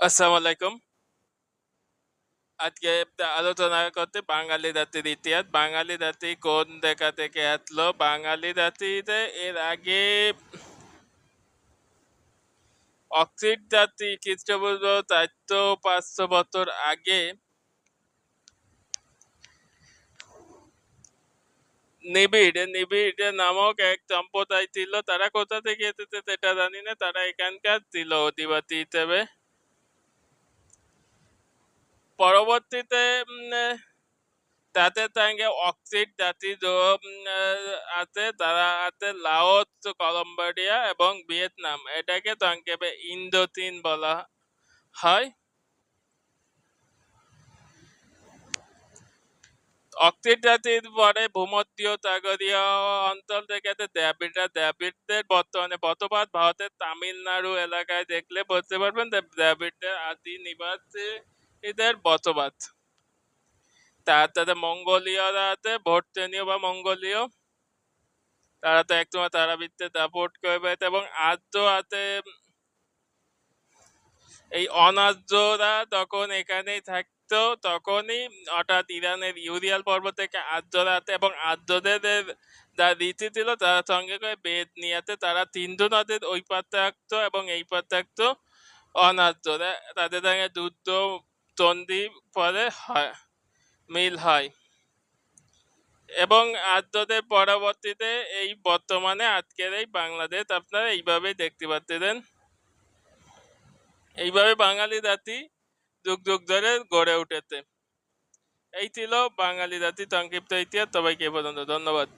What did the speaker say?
আসসালামু আলাইকুম আজকে আলোচনা করতে বাঙালি জাতির ইতিহাস। বাঙালি জাতি কোন দেখা থেকে আসলো? বাঙালি জাতিতে এর আগে অক্সিড জাতি খ্রিস্টপূর্ব চারশো পাঁচশো বছর আগে নিবিড় নিবিড় নামক এক সম্প্রদায় ছিল। তারা কোথা থেকে এসেছে সেটা জানি না। তারা এখানকার ছিল অধিবাসী হিসেবে। পরবর্তীতে তাদের সঙ্গে অক্সিড জাতি আছে, তারা আছে লাওস, কলম্বোডিয়া এবং ভিয়েতনাম। এটাকে সংক্ষেপে ইন্দো চীন বলা হয়। অক্সিড জাতির পরে ভূমধ্যীয় সাগরীয় অঞ্চল থেকে যে দ্রাবিড়রা বর্তমানে বতবাদ ভারতের তামিলনাড়ু এলাকায় দেখলে বুঝতে পারবেন যে আদি নিবাসী এদের বসবাস। তার সাথে মঙ্গোলীয়রা আছে ভোটনীয় বা মঙ্গোলীয়। তারা তো একসময় তারাবৃত্তে দাপট করে বেড়াতে এবং আর্য আছে এই অনার্যরা তখন এখানেই থাকতো, তখনই হঠাৎ ইরানের ইউরিয়াল পর্বত থেকে আর্যরা আছে এবং আর্যদের যা রীতি ছিল তারা সঙ্গে করে বেদ নিয়ে আসে তারা সিন্ধু নদের ওই পার থাকতো এবং এই পার থাকতো অনার্যরা তাদের সঙ্গে যুদ্ধ চন্ডী পরে হয়, মিল হয় এবং আদ্যদের পরবর্তীতে এই বর্তমানে আজকের এই বাংলাদেশ আপনারা এইভাবে দেখতে পাচ্ছেন এইভাবে বাঙালি জাতি যুগ যুগ ধরে গড়ে উঠেছে। এই ছিল বাঙালি জাতি সংক্ষিপ্ত ইতিহাস। সবাইকে পর্যন্ত ধন্যবাদ।